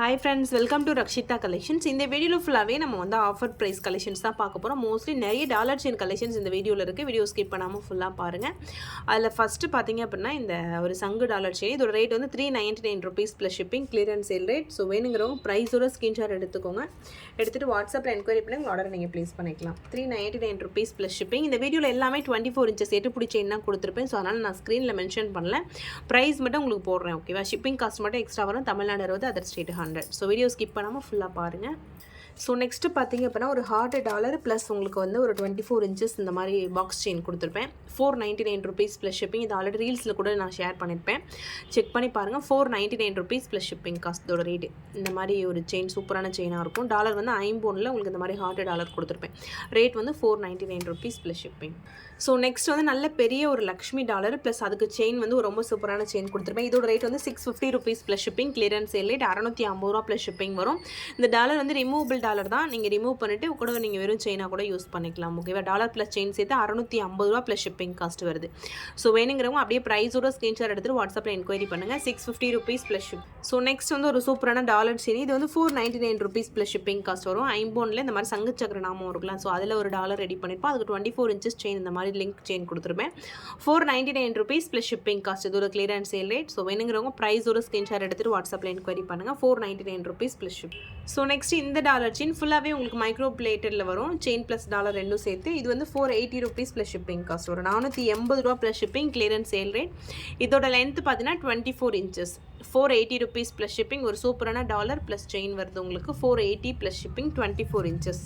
Hi friends welcome to Rakshitha collections இந்த வீடியோவில் ஃபுல்லாகவே நம்ம வந்து ஆஃபர் ப்ரைஸ் கலெக்ஷன்ஸ் தான் பார்க்க போகிறோம் மோஸ்ட்லி நிறைய டாலர் செயின் கலெக்ஷன்ஸ் இந்த வீடியோவில் இருக்குது வீடியோ ஸ்கிப் பண்ணாமல் ஃபுல்லாக பாருங்கள் அதில் ஃபஸ்ட்டு பார்த்தீங்க அப்படின்னா இந்த ஒரு சங்கு டாலர் செயின் இதோட ரேட் வந்து three ninety nine rupees plus shipping clearance sale rate so வேணுங்கிறவங்க ப்ரைஸோட ஸ்க்ரீன்ஷாட் எடுத்துக்கோங்க. எடுத்துகிட்டு வாட்ஸ்அப்பில் என்கொயரி பண்ணி உங்கள் ஆர்டர் நீங்கள் ப்ளேஸ் பண்ணிக்கலாம். Three ninety nine rupees plus shipping இந்த வீடியோவில் எல்லாமே டுவெண்ட்டி ஃபோர் இன்ச்சஸ் எட்டு பிடிச்ச என்ன கொடுத்துருப்பேன். ஸோ அதனால் நான் ஸ்க்ரீனில் மென்ஷன் பண்ணல. ப்ரைஸ் மட்டும் உங்களுக்கு போடுறேன் ஓகேவா ஷிப்பிங் காஸ்ட் மட்டும் எக்ஸ்ட்ரா வரும். தமிழ்நாடு அறுபது அதர் ஸ்டேட் ஹான் ஹண்ட்ரட் ஸோ வீடியோ ஸ்கிப் பண்ணாமல் ஃபுல்லாக பாருங்கள் ஸோ நெக்ஸ்ட்டு பார்த்தீங்க அப்படின்னா ஒரு ஹார்ட் டாலர் ப்ளஸ் உங்களுக்கு வந்து ஒரு டுவெண்ட்டி ஃபோர் இன்ச்சஸ் இந்த மாதிரி பாக்ஸ் செயின் கொடுத்துருப்பேன். Four ninety nine rupees plus shipping இது ஆல்ரெடி ரீல்ஸில் கூட நான் ஷேர் பண்ணியிருப்பேன். செக் பண்ணி பாருங்கள் four ninety nine rupees plus shipping காஸ்டோட rate இந்த மாதிரி ஒரு செயின் சூப்பரான செயினாக இருக்கும். டாலர் வந்து ஐம்போனில் உங்களுக்கு இந்த மாதிரி ஹார்ட் டாலர் கொடுத்துருப்பேன். ரேட் வந்து four ninety nine rupees plus shipping so next வந்து நல்ல பெரிய ஒரு லக்ஷ்மி டாலர் ப்ளஸ் அதுக்கு செயின் வந்து ரொம்ப சூப்பரான செயின் கொடுத்துருப்பேன். இதோட ரேட் வந்து six fifty rupees plus shipping clearance sale rate அறநூற்றி ஐம்பது ரூபா ப்ளஸ் ஷிப்பிங் வரும். இந்த டாலர் வந்து ரிமூவபிள் டாலர் தான் நீங்கள் ரிமூவ் பண்ணிவிட்டு கூட நீங்கள் வெறும் செயினாக கூட யூஸ் பண்ணிக்கலாம் ஓகேவா டாலர் ப்ளஸ் செயின் சேர்த்து அறநூற்றி ஐம்பது ரூபா ப்ளஸ் ஷிப்பிங் காஸ்ட் வருது. ஸோ வேணுங்கிறவங்க அப்படியே ப்ரைஸோட ஸ்க்ரீன்ஷாட் எடுத்துட்டு வாட்ஸ்அப்பில் என்கொயரி பண்ணுங்கள் six fifty rupees plus ship so next வந்து ஒரு சூப்பரான டாலர் செயின் இது வந்து four ninety nine rupees plus shipping cost வரும். ஐம்போனில் இந்த மாதிரி சங்கு சக்கர நாமம் இருக்கலாம். ஸோ அதில் ஒரு டாலர் ரெடி பண்ணியிருப்போம் அதுக்கு டுவெண்ட்டி ஃபோர் இன்ச்சஸ் செயின் இந்த மாதிரி லிங்க் செயின் கொடுத்துருப்பேன். Four ninety nine rupees plus shipping cost இது ஒரு கிளியரன்ஸ் சேல் ரேட் ஸோ வேணுங்கிறவங்க ப்ரைஸோட ஸ்க்ரீன்ஷாட் எடுத்துட்டு வாட்ஸ்அப்பில் என்கொயரி பண்ணுங்கள் four ninety nine rupees plus ship so next இந்த டாலர் செயின் ஃபுல்லாகவே உங்களுக்கு மைக்ரோ பிளேட்டடில் வரும். செயின் ப்ளஸ் டாலர் ரெண்டும் சேர்த்து இது வந்து four eighty rupees plus shipping cost வரும் நானூற்றி எண்பது ரூபா plus shipping clearance sale rate இதோட லென்த் பார்த்தீங்கன்னா twenty four inches four eighty rupees plus shipping ஒரு சூப்பரான டாலர் ப்ளஸ் செயின் வருது உங்களுக்கு. Four eighty plus shipping twenty four inches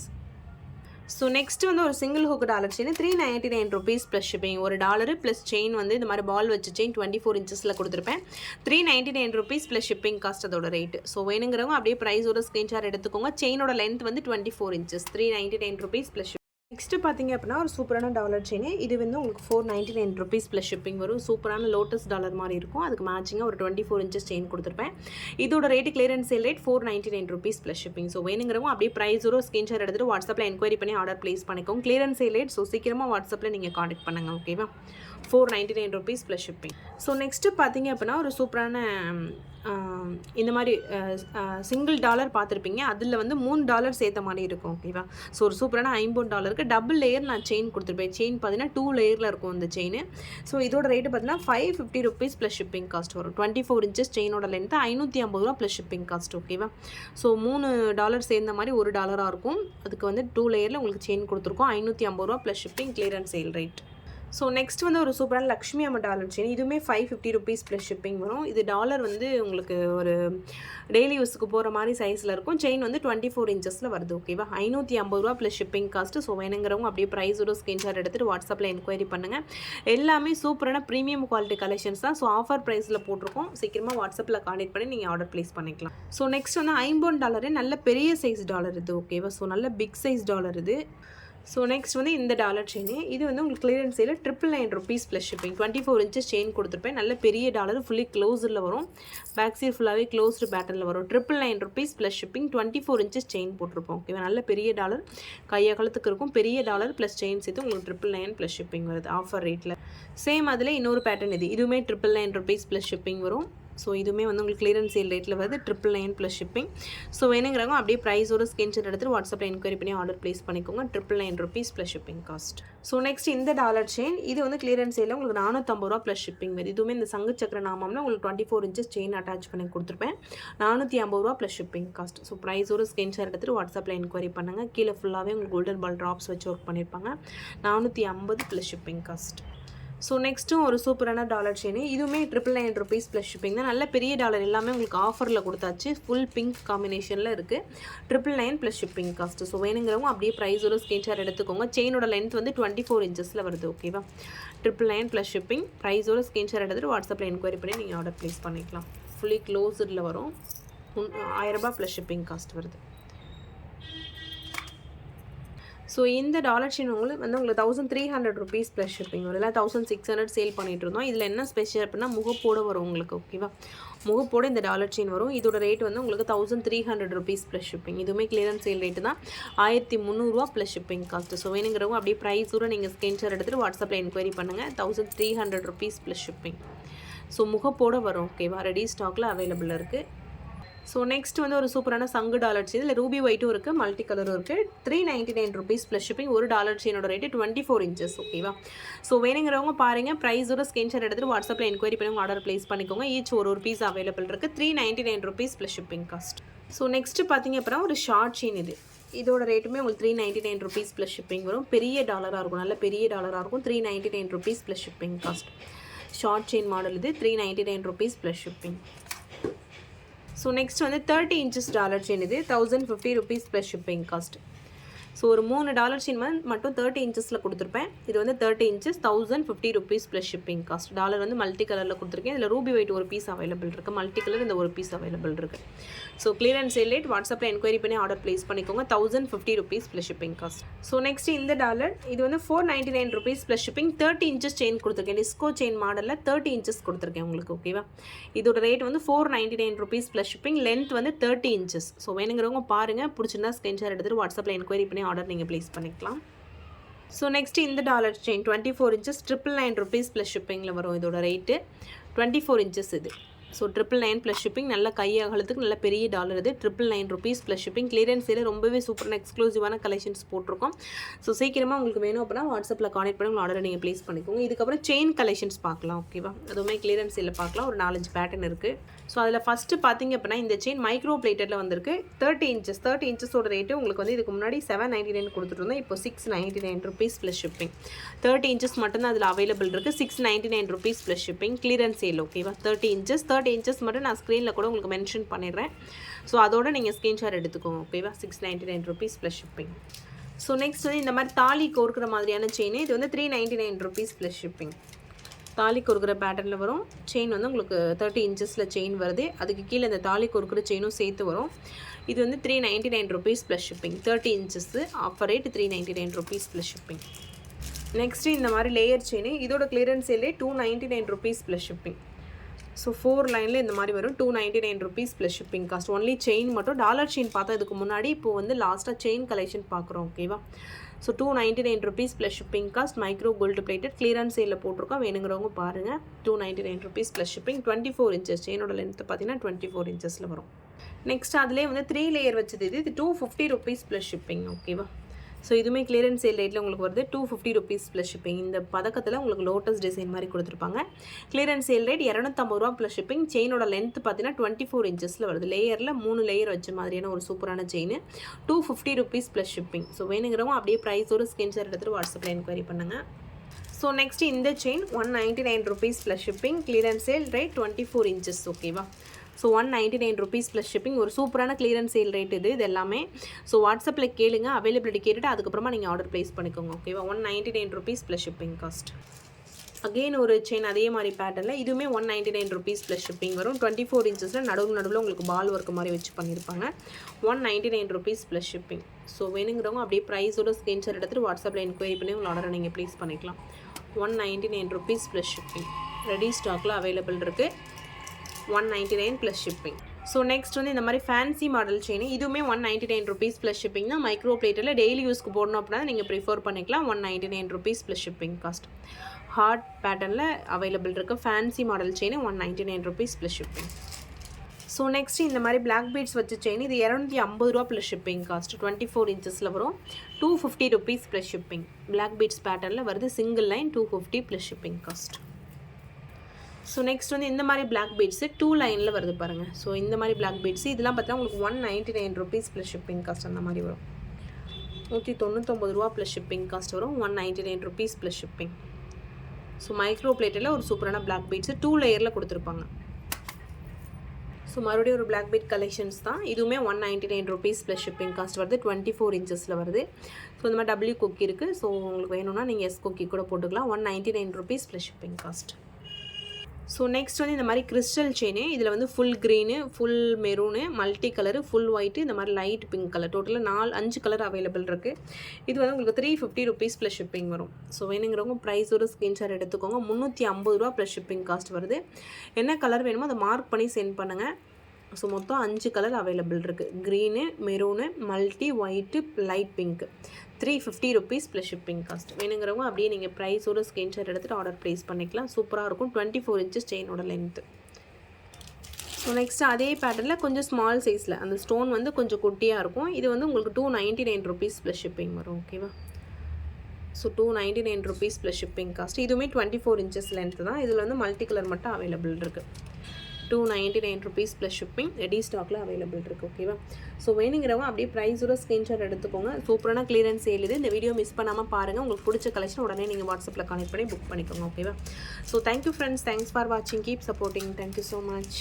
so next வந்து ஒரு single hook dollar chain three ninety nine rupees plus shipping ஒரு dollar plus chain வந்து இந்த மாதிரி பால் வச்சு செயின் டுவெண்ட்டி ஃபோர் இன்ச்சஸில் கொடுத்துருப்பேன். Three ninety nine rupees plus shipping cost அதோட ரேட் ஸோ வேணுங்கிறவங்க அப்படியே ப்ரைஸோட ஸ்க்ரீன்ஷாட் எடுத்துக்கோங்க. செயினோட லென்த் வந்து twenty four inches three ninety nine rupees plus next பார்த்தீங்க அப்படின்னா ஒரு சூப்பரான டாலர் செயின் இது வந்து உங்களுக்கு four ninety nine rupees plus shipping வரும். சூப்பரான லோட்டஸ் டாலர் மாதிரி இருக்கும். அதுக்கு மேட்சிங்காக ஒரு டுவெண்ட்டி ஃபோர் இன்ச்சஸ் செயின் கொடுத்துருப்பேன். இதோட rate clearance sale rate four ninety nine rupees plus shipping so வேணுங்கிறவங்க அப்படியே ப்ரைஸோட ஸ்கிரீன்ஷாட் எடுத்துட்டு வாட்ஸ்அப்பில் என்கொயரி பண்ணி ஆர்டர் ப்ளேஸ் பண்ணிக்கோங்க. கிளியரன்ஸ் சேல் ரேட் ஸோ சீக்கிரமாக வாட்ஸ்அப்பில் நீங்கள் காண்டாக்ட் பண்ணுங்கள் ஓகேவா four ninety nine rupees plus shipping so next பார்த்தீங்க அப்படின்னா ஒரு சூப்பரான இந்த மாதிரி சிங்கிள் டாலர் பார்த்துருப்பீங்க. அதில் வந்து மூணு டாலர் சேர்த்த மாதிரி இருக்கும் ஓகேவா ஸோ ஒரு சூப்பரான ஐம்பது டாலருக்கு டபுள் லேயர் நான் செயின் கொடுத்துருப்பேன். செயின் பார்த்தீங்கன்னா டூ லேயரில் இருக்கும் இந்த செயின் ஸோ இதோட ரேட்டு பார்த்தீங்கன்னா five fifty rupees plus shipping cost வரும். டுவெண்ட்டி ஃபோர் இன்ச்சஸ் செயினோட லென்த்து ஐநூற்றி ஐம்பது ரூபா ப்ளஸ் ஷிப்பிங் காஸ்ட் ஓகேவா ஸோ மூணு டாலர் சேர்ந்த மாதிரி ஒரு டாலராக இருக்கும். அதுக்கு வந்து டூ லேயரில் உங்களுக்கு செயின் கொடுத்துருக்கோம். ஐநூற்றி ஐம்பது ரூபா plus shipping clearance sale rate so next வந்து ஒரு சூப்பரான லக்ஷ்மி அம்மா டாலர் செயின் இதுவுமே five fifty rupees plus shipping வரும். இது டாலர் வந்து உங்களுக்கு ஒரு டெய்லி யூஸுக்கு போகிற மாதிரி சைஸில் இருக்கும். செயின் வந்து டுவெண்ட்டி ஃபோர் இன்ச்சஸில் வருது ஓகேவா ஐநூற்றி ஐம்பது ரூபா ப்ளஸ் ஷிப்பிங் காஸ்ட்டு ஸோ வேணுங்கிறவங்க அப்படியே ப்ரைஸோட ஸ்க்ரீன்ஷாட் எடுத்துகிட்டு வாட்ஸ்அப்பில் என்கொயரி பண்ணுங்கள் எல்லாமே சூப்பரான ப்ரீமியம் குவாலிட்டி கலெக்ஷன்ஸ் தான். ஸோ ஆஃபர் ப்ரைஸில் போட்டிருக்கோம். சீக்கிரமாக வாட்ஸ்அப்பில் கான்டெக்ட் பண்ணி நீங்கள் ஆர்டர் ப்ளேஸ் பண்ணிக்கலாம். ஸோ நெக்ஸ்ட் வந்து ஐம்பது டாலரு நல்ல பெரிய சைஸ் டாலர் இது ஓகேவா ஸோ நல்ல பிக் சைஸ் டாலர் இது. ஸோ நெக்ஸ்ட் வந்து இந்த டாலர் செயின் இது வந்து உங்களுக்கு clearance சேலில் triple nine rupees plus shipping twenty four inches chain கொடுத்துருப்பேன். நல்ல பெரிய டாலர் ஃபுல்லி க்ளோஸில் வரும். பேக் சைட் ஃபுல்லாகவே க்ளோஸ்டு பேட்டர்னில் வரும். Triple nine rupees plus shipping twenty four inches chain போட்டிருப்போம். ஓகேவா நல்ல பெரிய டாலர் கையகலத்துக்கு இருக்கும். பெரிய டாலர் ப்ளஸ் செயின் சேர்த்து உங்களுக்கு ட்ரிபிள் நைன் ப்ளஸ் ஷிப்பிங் வருது. ஆஃபர் ரேட்டில் சேம் அதில் இன்னொரு பேட்டர்ன் இது. இதுவுமே triple nine rupees plus shipping வரும். ஸோ இதுவுமே வந்து உங்களுக்கு கிளியரன்ஸ் சேல் ரேட்டில் வருது triple nine plus shipping so வேணுங்கிறவங்க அப்படியே ப்ரைஸோட ஸ்கிரீன்ஷாட் எடுத்துட்டு வாட்ஸ்அப்பில் என்கொயரி பண்ணி ஆர்டர் ப்ளேஸ் பண்ணிக்கோங்க. Triple nine rupees plus shipping cost so next இந்த டாலர் செயின் இது வந்து கிளியரன்ஸ் சேலில் உங்களுக்கு நானூற்றம்பது ரூபா ப்ளஸ் ஷிப்பிங் வருது. இதுவுமே இந்த சங்கு சக்கர நாமம்னா உங்களுக்கு twenty four inches chain attach பண்ணி கொடுத்துருப்பேன். நானூற்றி ஐம்பது ரூபா ப்ளஸ் ஷிப்பிங் காஸ்ட் ஸோ ப்ரைஸோட ஸ்கிரீன்ஷாட் எடுத்துட்டு வாட்ஸ்அப்பில் என்கொயரி பண்ணுங்கள் கீழே ஃபுல்லாகவே உங்களுக்கு கோல்டன் பால் ட்ராப்ஸ் வச்சு ஒர்க் பண்ணியிருப்பாங்க நானூற்றி ஐம்பது ப்ளஸ் ஷிப்பிங் காஸ்ட் ஸோ நெக்ஸ்ட்டும் ஒரு சூப்பரான டாலர் செயின் இதுவுமே triple nine rupees plus shipping தான். நல்ல பெரிய டாலர் எல்லாமே உங்களுக்கு ஆஃபரில் கொடுத்தாச்சு. ஃபுல் பிங்க் காம்பினேஷனில் இருக்குது triple nine plus shipping cost so வேணுங்கிறவங்க அப்படியே ப்ரைஸோட ஸ்க்ரீன்ஷாட் எடுத்துக்கோங்க. செயினோட லென்த் வந்து டுவெண்ட்டி ஃபோர் இன்ச்சஸில் வருது ஓகேவா ட்ரிபிள் நைன் ப்ளஸ் ஷிப்பிங் ப்ரைஸோட ஸ்க்ரீன்ஷாட் எடுத்துட்டு வாட்ஸ்அப்பில் என்கொயரி பண்ணி நீங்கள் ஆர்டர் ப்ளேஸ் பண்ணிக்கலாம். ஃபுல்லி க்ளோஸ்டில் வரும். ஆயிரரூபா ப்ளஸ் ஷிப்பிங் காஸ்ட் வருது. ஸோ இந்த டாலர் செயின் உங்களுக்கு வந்து உங்களுக்கு thousand three hundred rupees plus shipping வரும். இல்லை தௌசண்ட் சிக்ஸ் ஹண்ட்ரட் சேல் பண்ணிட்டு இருந்தோம். இதில் என்ன ஸ்பெஷல் அப்படின்னா முகப்போட வரும் உங்களுக்கு ஓகேவா முகப்போட இந்த டாலர் செயின் வரும். இதோட ரேட் வந்து உங்களுக்கு thousand three hundred rupees plus shipping இதுவுமே கிளியரன்ஸ் சேல் ரேட்டு தான். ஆயிரத்தி முந்நூறுரூவா ப்ளஸ் ஷிப்பிங் காஸ்ட்டு ஸோ வேணுங்கிறவங்க அப்படியே ப்ரைஸோட நீங்கள் ஸ்க்ரீன்ஷாட் எடுத்துகிட்டு வாட்ஸ்அப்பில் என்கொயரி பண்ணுங்கள் thousand three hundred rupees plus shipping so முகப்போட வரும் ஓகேவா ரெடி ஸ்டாக்கில் அவைலபிள் இருக்குது ஸோ நெக்ஸ்ட் வந்து ஒரு சூப்பரான சங்கு டாலர் செயின் இல்லை ரூபி ஒயிட்டும் இருக்குது மல்டி கலரும் இருக்குது three ninety nine rupees plus shipping ஒரு டாலர் செயினோட ரேட்டு டுவெண்ட்டி ஃபோர் இன்ச்சஸ் ஓகேவா ஸோ வேணுங்கிறவங்க பாருங்கள் ப்ரைஸோட ஸ்கிரீன்ஷாட் எடுத்துகிட்டு வாட்ஸ்அப்பில் என்கொயரி பண்ணி ஆர்டர் ப்ளேஸ் பண்ணிக்கோங்க. ஈச் ஒரு ஒரு பீஸ் அவைலபிள் இருக்குது three ninety nine rupees plus shipping cost so next பார்த்தீங்க அப்புறம் ஒரு ஷார்ட் செயின் இது. இதோட ரேட்டுமே உங்களுக்கு three ninety nine rupees plus shipping வரும். பெரிய டாலராக இருக்கும் நல்ல பெரிய டாலராக இருக்கும். Three ninety nine rupees plus shipping cost short chain model இது three ninety nine rupees plus shipping so next வந்து தேர்ட்டி இன்ச்சஸ் டாலர் செயின் இது thousand fifty rupees plus shipping cost so ஒரு மூணு டாலர் சீன் வந்து மட்டும் thirty இன்ச்சஸில் கொடுத்துருப்பேன். இது வந்து thirty inches thousand fifty rupees plus shipping cost dollar வந்து மல்டி கலரில் கொடுத்துருக்கேன். இதில் ரூபி ஒயிட் ஒரு பீஸ் அவைலபிள் இருக்குது மல்டி கலர் இந்த ஒரு பீஸ் அவைலபிள் இருக்குது so clear and sale rate வாட்ஸ்அப்பில் என்கொயரி பண்ணி ஆர்டர் ப்ளேஸ் பண்ணிக்கோங்க. Thousand fifty rupees plus shipping cost so next இந்த டாலர் இது வந்து four ninety nine rupees plus shipping thirty inches chain கொடுத்துருக்கேன் டிஸ்கோ செயின் மாடலில் தேர்ட்டி இன்ச்சஸ் கொடுத்துருக்கேன் உங்களுக்கு ஓகேவா இதோட ரேட் வந்து four ninety nine rupees plus shipping length வந்து தேர்ட்டி இன்ச்சஸ் ஸோ வேணுங்கிறவங்க பாருங்கள் பிடிச்சிருந்தா ஸ்க்ரீன்ஷாட் எடுத்துகிட்டு வாட்ஸ்அப்பில் என்கொயரி பண்ணி ஆர்டர் நீங்கள் ப்ளேஸ் பண்ணிக்கலாம். ஸோ நெக்ஸ்ட் இந்த dollar chain twenty four inches triple nine rupees plus ஷிப்பிங்கில் வரும் இதோட ரேட்டு டுவெண்ட்டி ஃபோர் இன்ச்சஸ் இது. So triple nine plus shipping நல்ல கை அகலத்துக்கு நல்ல பெரிய டாலர் இது. Triple nine rupees plus shipping கிளியரன்ஸில் ரொம்பவே சூப்பரான எக்ஸ்க்ளூசிவான கலெக்ஷன்ஸ் போட்டிருக்கோம். ஸோ சீக்கிரமாக உங்களுக்கு வேணும் அப்படின்னா வாட்ஸ்அப்பில் கான்டெக்ட் பண்ணி உங்கள் ஆர்டரை நீங்கள் ப்ளேஸ் பண்ணிக்கோங்க. இதுக்கப்புறம் செயின் கலெக்ஷன்ஸ் பார்க்கலாம் ஓகேவா அதுவுமே கிளியரன்ஸ் பார்க்கலாம். ஒரு நாலஞ்சு பேட்டர்ன் இருக்குது ஸோ அதில் ஃபஸ்ட்டு பார்த்தீங்க அப்படின்னா இந்த செயின் மைக்ரோ பிளேட்டரில் வந்திருக்கு. தேர்ட்டி இன்ச்சஸ் தேர்ட்டி இன்ச்சஸோட ரேட்டு உங்களுக்கு வந்து இதுக்கு முன்னாடி செவன் நைன்டி நைன் கொடுத்துருந்தோம் இப்போ six ninety nine rupees plus shipping thirty inches மட்டும்தான் அதில் அவைலபிள் இருக்குது six ninety nine rupees plus shipping clearance sale ஓகேவா தேர்ட்டி இன்ச்சஸ் தேர்ட்டி இன்ச்சஸ் மட்டும் நான் ஸ்க்ரீனில் கூட உங்களுக்கு மென்ஷன் பண்ணிடுறேன். ஸோ அதோட நீங்கள் ஸ்க்ரீன்ஷாட் எடுத்துக்கோங்க ஓகேவா six ninety nine rupees plus shipping so next வந்து இந்த மாதிரி தாலி கோர்க்குற மாதிரியான செயின் இது வந்து three ninety nine rupees plus shipping தாலி கொடுக்குற பேட்டர்னில் வரும். செயின் வந்து உங்களுக்கு தேர்ட்டி இன்ச்சஸில் செயின் வருது. அதுக்கு கீழே இந்த தாலி கொடுக்குற செயினும் சேர்த்து வரும். இது வந்து three ninety nine rupees plus shipping thirty inches offer rate three ninety nine rupees plus shipping next இந்த மாதிரி லேயர் செயின் இதோட clearance சேலே two ninety nine rupees plus shipping so four லைனில் இந்த மாதிரி வரும். Two ninety nine rupees plus shipping cost only chain மட்டும் dollar chain பார்த்தா இதுக்கு முன்னாடி இப்போ வந்து லாஸ்ட்டாக செயின் கலெக்ஷன் பார்க்குறோம் ஓகேவா so two ninety nine rupees plus shipping cost micro gold plated clearance சேலில் போட்டிருக்கோம். வேணுங்கிறவங்க பாருங்கள் two ninety nine rupees plus shipping twenty four inches செயினோட length பார்த்தீங்கன்னா டுவெண்ட்டி ஃபோர் இன்ச்சஸில் வரும். நெக்ஸ்ட் அதிலே வந்து த்ரீ லேயர் வச்சது இது. இது two fifty rupees plus shipping ஓகேவா ஸோ இதுவுமே கிளியரன்ஸ் சேல் ரேட்டில் உங்களுக்கு வருது two fifty rupees plus shipping இந்த பதக்கத்தில் உங்களுக்கு லோட்டஸ் டிசைன் மாதிரி கொடுத்துருப்பாங்க. கிளியரன்ஸ் சேல் ரேட் இரநூத்தம்பது ரூபா ப்ளஸ் ஷிப்பிங் செயினோட லென்த் பார்த்தீங்கன்னா டுவெண்ட்டி ஃபோர் இன்ச்சஸில் வருது. லேயரில் மூணு லேயர் வச்ச மாதிரியான ஒரு சூப்பரான chain two fifty rupees plus shipping so வேணுங்கிறவங்க அப்படியே ப்ரைஸோட ஸ்கிரீன்ஷாட் எடுத்துகிட்டு வாட்ஸ்அப்பில் என்கொயரி பண்ணுங்கள் ஸோ நெக்ஸ்ட் இந்த chain one ninety nine rupees plus shipping clearance sale rate twenty four inches ஓகேவா so one ninety nine rupees plus shipping ஒரு சூப்பரான கிளியரன்ஸ் சேல் ரேட் இது இது எல்லாமே ஸோ வாட்ஸ்அப்பில் கேளுங்க அவைலபிலிட்டி கேட்டுட்டு அதுக்கப்புறமா நீங்கள் ஆர்டர் ப்ளேஸ் பண்ணிக்கோங்க ஓகேவா one ninety nine rupees plus shipping cost again ஒரு செயின் அதே மாதிரி பேட்டர்னில் இதுவுமே one ninety nine rupees plus shipping வரும். டுவெண்ட்டி ஃபோர் இன்ச்சஸில் நடுவு நடுவில் உங்களுக்கு பால் ஒர்க் மாதிரி வச்சு பண்ணியிருப்பாங்க one ninety nine rupees plus shipping so வேணுங்கிறவங்க அப்படியே ப்ரைஸோட ஸ்க்ரீன்ஷாட் எடுத்துகிட்டு வாட்ஸ்அப்பில் என்கொயரி பண்ணி உங்கள் ஆர்டரை நீங்கள் ப்ளேஸ் பண்ணிக்கலாம். One ninety nine rupees plus shipping ready ஸ்டாக்கில் அவைலபிள் இருக்குது one ninety nine plus shipping so next வந்து இந்த மாதிரி ஃபேன்சி மாடல் செயின் இதுவுமே one ninety nine rupees plus shipping தான். மைக்ரோ பிளேட்டில் டெய்லி யூஸ்க்கு போடணும் அப்படின்னா நீங்கள் ப்ரிஃபர் பண்ணிக்கலாம். One ninety nine rupees plus shipping cost heart பேட்டர்னில் அவைலபிள் இருக்குது fancy model chain one ninety nine rupees plus shipping so next இந்த மாதிரி பிளாக் பீட்ஸ் வச்ச செயின் இது இரநூத்தி ஐம்பது ரூபா plus shipping cost twenty four இன்ச்சஸில் வரும். Two fifty rupees plus shipping black beads பேட்டர்னில் வருது. Single line two fifty plus shipping cost so next வந்து இந்த மாதிரி பிளாக் பீட்ஸு டூ லைனில் வருது பாருங்கள் ஸோ இந்த மாதிரி பிளாக் பீட்ஸு இதெல்லாம் பார்த்தா உங்களுக்கு one ninety nine rupees plus shipping cost அந்த மாதிரி வரும். நூற்றி தொண்ணூத்தொம்பது ரூபா ப்ளஸ் ஷிப்பிங் காஸ்ட் வரும். One ninety nine rupees plus shipping so micro பிளேட்டில் ஒரு சூப்பரான பிளாக் பீட்ஸு டூ லேயரில் கொடுத்துருப்பாங்க. ஸோ மறுபடியும் ஒரு பிளாக் பீட் கலெக்ஷன்ஸ் தான். இதுவுமே one ninety nine rupees plus shipping cost வருது. டுவெண்ட்டி ஃபோர் இன்ச்சஸில் வருது. ஸோ இந்த மாதிரி டபிள்யூ குக்கி இருக்குது ஸோ உங்களுக்கு வேணும்னா நீங்கள் எஸ் குக்கி கூட போட்டுக்கலாம். One ninety nine rupees plus shipping cost so next வந்து இந்த மாதிரி கிறிஸ்டல் செயினு இதில் வந்து full green full maroon multi colour full white இந்த மாதிரி லைட் பிங்க் கலர் டோட்டலாக நாலு அஞ்சு கலர் அவைலபிள் இருக்குது இது வந்து உங்களுக்கு three fifty rupees plus shipping வரும். ஸோ வேணுங்கிறவங்க ப்ரைஸோட ஸ்க்ரீன்ஷாட் எடுத்துக்கோங்க. முந்நூற்றி ஐம்பது ரூபா ப்ளஸ் ஷிப்பிங் காஸ்ட் வருது. என்ன கலர் வேணுமோ அதை மார்க் பண்ணி சென்ட் பண்ணுங்கள் ஸோ மொத்தம் அஞ்சு கலர் அவைலபிள் இருக்குது green maroon multi white light pink three fifty rupees plus shipping cost வேணுங்கிறவங்க அப்படியே நீங்கள் ப்ரைஸோட ஸ்க்ரீன்ஷாட் எடுத்துகிட்டு ஆர்டர் ப்ளேஸ் பண்ணிக்கலாம். சூப்பராக இருக்கும். டுவெண்ட்டி ஃபோர் இன்ச்சஸ் செயினோட லென்த்து ஸோ நெக்ஸ்ட் அதே பேட்டர்னில் கொஞ்சம் ஸ்மால் சைஸில் அந்த ஸ்டோன் வந்து கொஞ்சம் குட்டியாக இருக்கும். இது வந்து உங்களுக்கு two ninety nine rupees plus shipping வரும். ஓகேவா so two ninety nine rupees plus shipping cost இதுவுமே டுவெண்ட்டி ஃபோர் இன்ச்சஸ் லென்த்து தான். இதில் வந்து மல்டி கலர் மட்டும் அவைலபிள் இருக்குது two ninety nine rupees plus shipping ready ஸ்டாக்கில் அவைலபிள் இருக்குது ஓகேவா ஸோ வேணுங்கிறவங்க அப்படியே ப்ரைஸோட ஸ்க்ரீன்ஷாட் எடுத்துக்கோங்க. சூப்பரான கிளியரன்ஸ் சேல் இது. இந்த வீடியோ மிஸ் பண்ணாமல் பாருங்கள் உங்களுக்கு பிடிச்ச கலெக்ஷன் உடனே நீங்கள் வாட்ஸ்அப்பில் கனெக்ட் பண்ணி புக் பண்ணிக்கோங்க ஓகேவா so thank you friends thanks for வாட்சிங் keep supporting thank you so much